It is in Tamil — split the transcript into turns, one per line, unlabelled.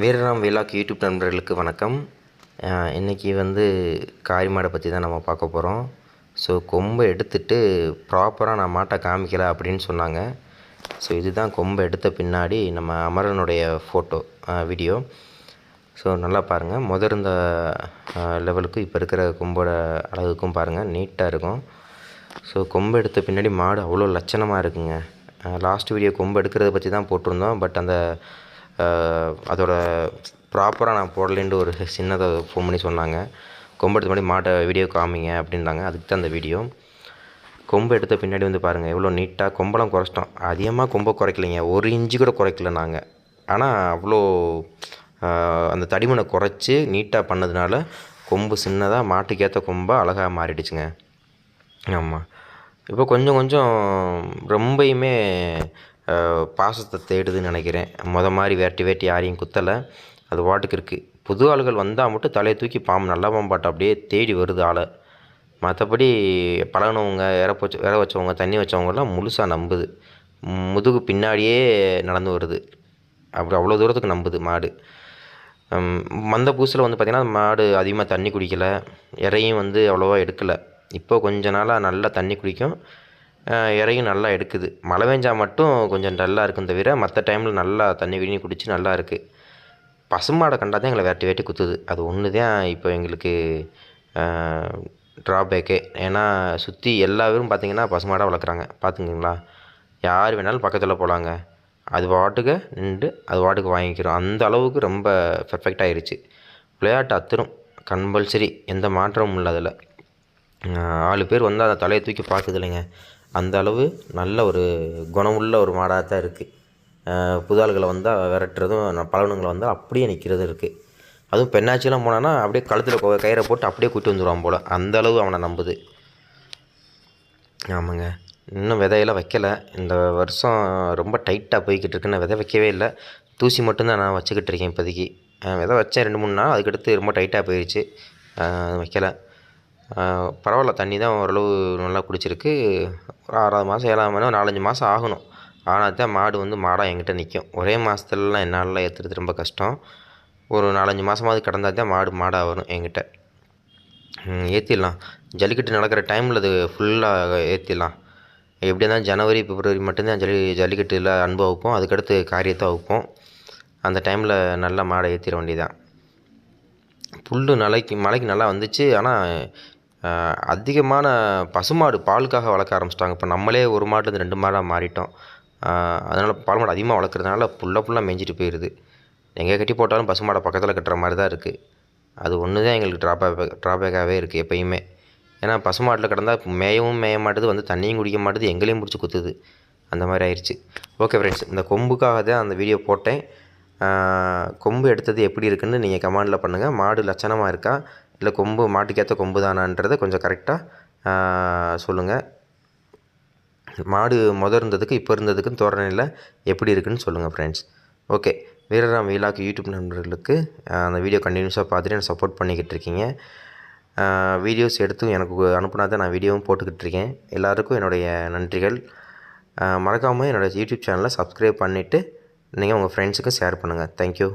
வீரராம் விலாக் யூடியூப் நண்பர்களுக்கு வணக்கம். இன்றைக்கி வந்து காரி மாடை பற்றி தான் நம்ம பார்க்க போகிறோம் ஸோ கொம்பை எடுத்துட்டு ப்ராப்பராக நான் மாட்டை காமிக்கல அப்படின்னு சொன்னாங்க. ஸோ இதுதான் கொம்பை எடுத்த பின்னாடி நம்ம அமரனுடைய ஃபோட்டோ வீடியோ. ஸோ நல்லா பாருங்கள் முதல் இருந்த லெவலுக்கும் இப்போ இருக்கிற கொம்போட அழகுக்கும் பாருங்கள் நீட்டாக இருக்கும். ஸோ கொம்பு எடுத்த பின்னாடி மாடு அவ்வளோ லட்சணமாக இருக்குங்க. லாஸ்ட் வீடியோ கொம்பு எடுக்கிறத பற்றி தான் போட்டிருந்தோம். பட் அந்த அதோட ப்ராப்பராக நான் போடலேன்ட்டு ஒரு சின்னதாக ஃபோன் பண்ணி சொன்னாங்க. கொம்பு எடுத்த முன்னாடி மாட்டை வீடியோ காமிங்க அப்படின்றாங்க அதுக்கு தான் அந்த வீடியோ கொம்பு எடுத்த பின்னாடி வந்து பாருங்கள் எவ்வளோ நீட்டாக கொம்பெல்லாம் குறைச்சிட்டோம். அதிகமாக கொம்பை குறைக்கலைங்க. ஒரு இன்ச்சு கூட குறைக்கல நாங்கள் ஆனால் அவ்வளோ அந்த தடிமனை குறைச்சி நீட்டாக பண்ணதுனால கொம்பு சின்னதாக மாட்டுக்கேற்ற கொம்பாக அழகாக மாறிடுச்சுங்க. ஆமாம் இப்போ கொஞ்சம் கொஞ்சம் ரொம்பயுமே பாசத்தை தேடுதுன்னு நினைக்கிறேன். முத மாதிரி வேட்டி வேட்டி யாரையும் குத்தலை. அது வாட்டுக்கு இருக்குது புது ஆளுகள் வந்தால் மட்டும் தலையை தூக்கி பாம்பு நல்ல பாம்பாட்டை அப்படியே தேடி வருது ஆளை. மற்றபடி பழகினவங்க இற இற வச்சவங்க தண்ணி வச்சவங்கலாம் முழுசாக நம்புது. முதுகு பின்னாடியே நடந்து வருது. அப்படி அவ்வளோ தூரத்துக்கு நம்புது மாடு. மந்த பூசில் வந்து பார்த்திங்கன்னா மாடு அதிகமாக தண்ணி குடிக்கலை. இறையும் வந்து அவ்வளோவா எடுக்கலை. இப்போ கொஞ்ச நாளாக நல்லா தண்ணி குடிக்கும். இறையும் நல்லா எடுக்குது. மழை பெஞ்சால் மட்டும் கொஞ்சம் டல்லாக இருக்கும் தவிர மற்ற டைமில் நல்லா தண்ணி கிண்ணி குடித்து நல்லா இருக்குது பசுமாடை கண்டா தான் எங்களை வேட்டி வேட்டி குத்துது. அது ஒன்று தான் இப்போ எங்களுக்கு ட்ராபேக்கே ஏன்னா சுற்றி எல்லா பேரும் பார்த்தீங்கன்னா பசுமாடாக வளர்க்குறாங்க. பார்த்துங்களா யார் வேணாலும் பக்கத்தில் போகலாங்க அது வாட்டுக்கு நின்று அது வாட்டுக்கு வாங்கிக்கிறோம். அந்த அளவுக்கு ரொம்ப பெர்ஃபெக்ட் ஆயிடுச்சு விளையாட்டு அத்துரும். கம்பல்சரி எந்த மாற்றமும் இல்லை அதில். ஆளு பேர் வந்து அந்த தலையை தூக்கி பார்க்குது இல்லைங்க. அந்த அளவு நல்ல ஒரு குணமுள்ள ஒரு மாடாக தான் இருக்குது புதாள்களை வந்தால் விரட்டுறதும் பலவனங்களை வந்தால் அப்படியே நிற்கிறதும் இருக்குது அதுவும் பெண்ணாச்சிலாம் போனான்னா அப்படியே கழுத்தில் கயிறை போட்டு அப்படியே கூட்டி வந்துடுவான் போல். அந்தளவு அவனை நம்புது. ஆமாங்க. இன்னும் விதையெல்லாம் வைக்கலை. இந்த வருஷம் ரொம்ப டைட்டாக போய்கிட்டு இருக்கு. நான் விதை வைக்கவே இல்லை. தூசி மட்டும்தான் நான் வச்சுக்கிட்டு இருக்கேன் இப்போதைக்கு. விதை வச்சேன் ரெண்டு மூணு நாள். அதுக்கடுத்து ரொம்ப டைட்டாக போயிடுச்சு வைக்கலை. பரவாயில்ல தண்ணி தான் ஓரளவு நல்லா குடிச்சிருக்கு. ஒரு ஆறாவது மாதம் ஏழாவது மாதம் நாலஞ்சு மாதம் ஆகணும். ஆனால் தான் மாடு வந்து மாடாக என்கிட்ட நிற்கும் ஒரே மாதத்துலலாம் என்னால் ஏற்றுறது ரொம்ப கஷ்டம். ஒரு நாலஞ்சு மாதமாவது கடந்தால் தான் மாடு மாடாக வரும் என்கிட்ட ஏற்றிடலாம் ஜல்லிக்கட்டு நடக்கிற டைமில் அது ஃபுல்லாக ஏற்றிடலாம் எப்படி இருந்தாலும் ஜனவரி பிப்ரவரி மட்டும்தான் ஜல்லி ஜல்லிக்கட்டில் அன்பு வைப்போம் அதுக்கடுத்து காரியத்தை வைப்போம் அந்த டைமில் நல்லா மாடை ஏற்றிட வேண்டியதான் புல் நாளைக்கு மழைக்கு நல்லா வந்துச்சு. ஆனால் அதிகமான பசுமாடு பாலுக்காக வளர்க்க ஆரம்பிச்சிட்டாங்க. இப்போ நம்மளே ஒரு மாட்டுலேருந்து ரெண்டு மாடாக மாறிட்டோம். அதனால் பால் மாடு அதிகமாக வளர்க்குறதுனால புல்ல ஃபுல்லாக மேய்ஞ்சிட்டு போயிடுது எங்கே கட்டி போட்டாலும் பசுமாடை பக்கத்தில் கட்டுற மாதிரி தான் இருக்குது அது ஒன்று தான் எங்களுக்கு ட்ராபேக் ட்ராபேக்காகவே இருக்குது எப்பயுமே. ஏன்னா பசுமாட்டில் கிடந்தால் மேயவும் மேய மாட்டுது வந்து தண்ணியும் குடிக்க மாட்டுது எங்களையும் பிடிச்சி குத்துது. அந்த மாதிரி ஆயிடுச்சு ஓகே ஃப்ரெண்ட்ஸ் இந்த கொம்புக்காக தான் அந்த வீடியோ போட்டேன். கொம்பு எடுத்தது எப்படி இருக்குன்னு நீங்கள் கமெண்டில் பண்ணுங்கள் மாடு லட்சணமாக இருக்கா? இல்லை கொம்பு மாட்டுக்கேற்ற கொம்பு தானான்றதை கொஞ்சம் கரெக்டாக சொல்லுங்கள் மாடு முத இருந்ததுக்கு இப்போ இருந்ததுக்கும் தோரணையில் எப்படி இருக்குன்னு சொல்லுங்கள் ஃப்ரெண்ட்ஸ் ஓகே வீரராம் வீலாக்கு யூடியூப் நண்பர்களுக்கு அந்த வீடியோ கண்டினியூஸாக பார்த்துட்டு எனக்கு சப்போர்ட் பண்ணிக்கிட்டு இருக்கீங்க. வீடியோஸ் எடுத்தும் எனக்கு அனுப்புனா தான் நான் வீடியோவும் போட்டுக்கிட்டு இருக்கேன். எல்லாருக்கும் என்னுடைய நன்றிகள். மறக்காமல் என்னோடய யூடியூப் சேனலை சப்ஸ்கிரைப் பண்ணிவிட்டு நீங்கள் உங்கள் ஃப்ரெண்ட்ஸுக்கும் ஷேர் பண்ணுங்கள் தேங்க்யூ